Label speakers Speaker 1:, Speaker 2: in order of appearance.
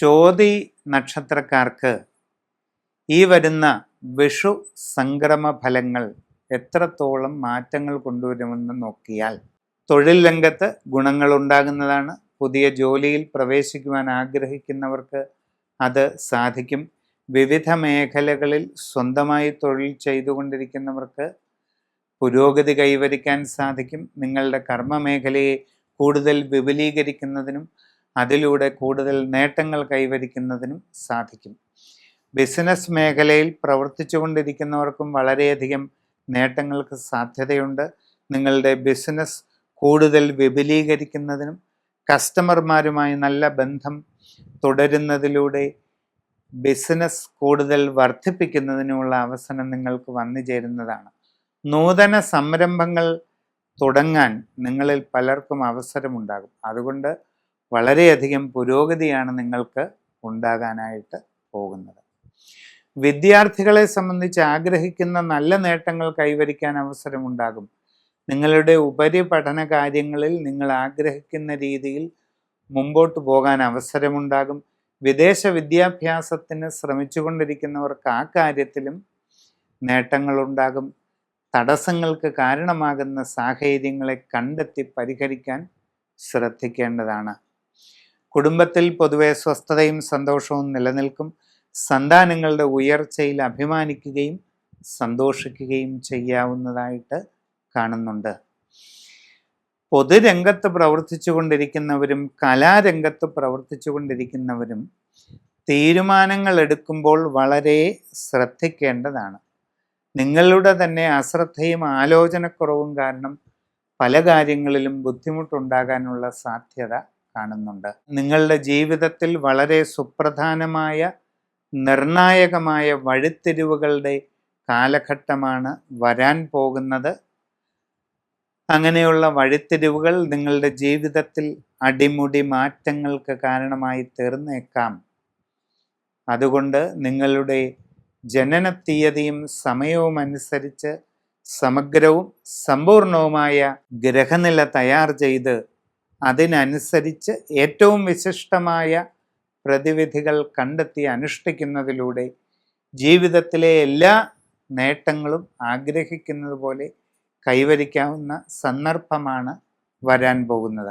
Speaker 1: ചോതി നക്ഷത്രക്കാർക്ക് ഈ വരുന്ന വിഷു സംക്രമ ഫലങ്ങൾ എത്രത്തോളം മാറ്റങ്ങൾ കൊണ്ടുവരുമെന്ന് നോക്കിയാൽ തൊഴിൽ രംഗത്ത് ഗുണങ്ങൾ ഉണ്ടാകുന്നതാണ്. പുതിയ ജോലിയിൽ പ്രവേശിക്കുവാൻ ആഗ്രഹിക്കുന്നവർക്ക് അത് സാധിക്കും. വിവിധ മേഖലകളിൽ സ്വന്തമായി തൊഴിൽ ചെയ്തുകൊണ്ടിരിക്കുന്നവർക്ക് പുരോഗതി കൈവരിക്കാൻ സാധിക്കും. നിങ്ങളുടെ കർമ്മ മേഖലയെ കൂടുതൽ വിപുലീകരിക്കുന്നതിനും അതിലൂടെ കൂടുതൽ നേട്ടങ്ങൾ കൈവരിക്കുന്നതിനും സാധിക്കും. ബിസിനസ് മേഖലയിൽ പ്രവർത്തിച്ചു കൊണ്ടിരിക്കുന്നവർക്കും വളരെയധികം നേട്ടങ്ങൾക്ക് സാധ്യതയുണ്ട്. നിങ്ങളുടെ ബിസിനസ് കൂടുതൽ വിപുലീകരിക്കുന്നതിനും കസ്റ്റമർമാരുമായി നല്ല ബന്ധം തുടരുന്നതിലൂടെ ബിസിനസ് കൂടുതൽ വർദ്ധിപ്പിക്കുന്നതിനുമുള്ള അവസരം നിങ്ങൾക്ക് വന്നു ചേരുന്നതാണ്. നൂതന സംരംഭങ്ങൾ തുടങ്ങാൻ നിങ്ങളിൽ പലർക്കും അവസരമുണ്ടാകും. അതുകൊണ്ട് വളരെയധികം പുരോഗതിയാണ് നിങ്ങൾക്ക് ഉണ്ടാകാനായിട്ട് പോകുന്നത്. വിദ്യാർത്ഥികളെ സംബന്ധിച്ച് ആഗ്രഹിക്കുന്ന നല്ല നേട്ടങ്ങൾ കൈവരിക്കാൻ അവസരമുണ്ടാകും. നിങ്ങളുടെ ഉപരിപഠന കാര്യങ്ങളിൽ നിങ്ങൾ ആഗ്രഹിക്കുന്ന രീതിയിൽ മുമ്പോട്ട് പോകാൻ അവസരമുണ്ടാകും. വിദേശ വിദ്യാഭ്യാസത്തിന് ശ്രമിച്ചുകൊണ്ടിരിക്കുന്നവർക്ക് ആ കാര്യത്തിലും നേട്ടങ്ങളുണ്ടാകും. തടസ്സങ്ങൾക്ക് കാരണമാകുന്ന സാഹചര്യങ്ങളെ കണ്ടെത്തി പരിഹരിക്കാൻ ശ്രദ്ധിക്കേണ്ടതാണ്. കുടുംബത്തിൽ പൊതുവെ സ്വസ്ഥതയും സന്തോഷവും നിലനിൽക്കും. സന്താനങ്ങളുടെ ഉയർച്ചയിൽ അഭിമാനിക്കുകയും സന്തോഷിക്കുകയും ചെയ്യാവുന്നതായിട്ട് കാണുന്നുണ്ട്. പൊതുരംഗത്ത് പ്രവർത്തിച്ചു കൊണ്ടിരിക്കുന്നവരും കലാരംഗത്ത് പ്രവർത്തിച്ചു കൊണ്ടിരിക്കുന്നവരും തീരുമാനങ്ങൾ എടുക്കുമ്പോൾ വളരെ ശ്രദ്ധിക്കേണ്ടതാണ്. നിങ്ങളുടെ തന്നെ അശ്രദ്ധയും ആലോചനക്കുറവും കാരണം പല കാര്യങ്ങളിലും ബുദ്ധിമുട്ടുണ്ടാകാനുള്ള സാധ്യത കാണുന്നുണ്ട്. നിങ്ങളുടെ ജീവിതത്തിൽ വളരെ സുപ്രധാനമായ നിർണായകമായ വഴിത്തിരിവുകളുടെ കാലഘട്ടമാണ് വരാൻ പോകുന്നത്. അങ്ങനെയുള്ള വഴിത്തിരിവുകൾ നിങ്ങളുടെ ജീവിതത്തിൽ അടിമുടി മാറ്റങ്ങൾക്ക് കാരണമായി തീർന്നേക്കാം. അതുകൊണ്ട് നിങ്ങളുടെ ജനന തീയതിയും സമയവും അനുസരിച്ച് സമഗ്രവും സമ്പൂർണവുമായ ഗ്രഹനില തയ്യാർ ചെയ്ത് അതിനനുസരിച്ച് ഏറ്റവും വിശിഷ്ടമായ പ്രതിവിധികൾ കണ്ടെത്തി അനുഷ്ഠിക്കുന്നതിലൂടെ ജീവിതത്തിലെ എല്ലാ നേട്ടങ്ങളും ആഗ്രഹിക്കുന്നത് പോലെ കൈവരിക്കാവുന്ന സന്ദർഭമാണ് വരാൻ പോകുന്നത്.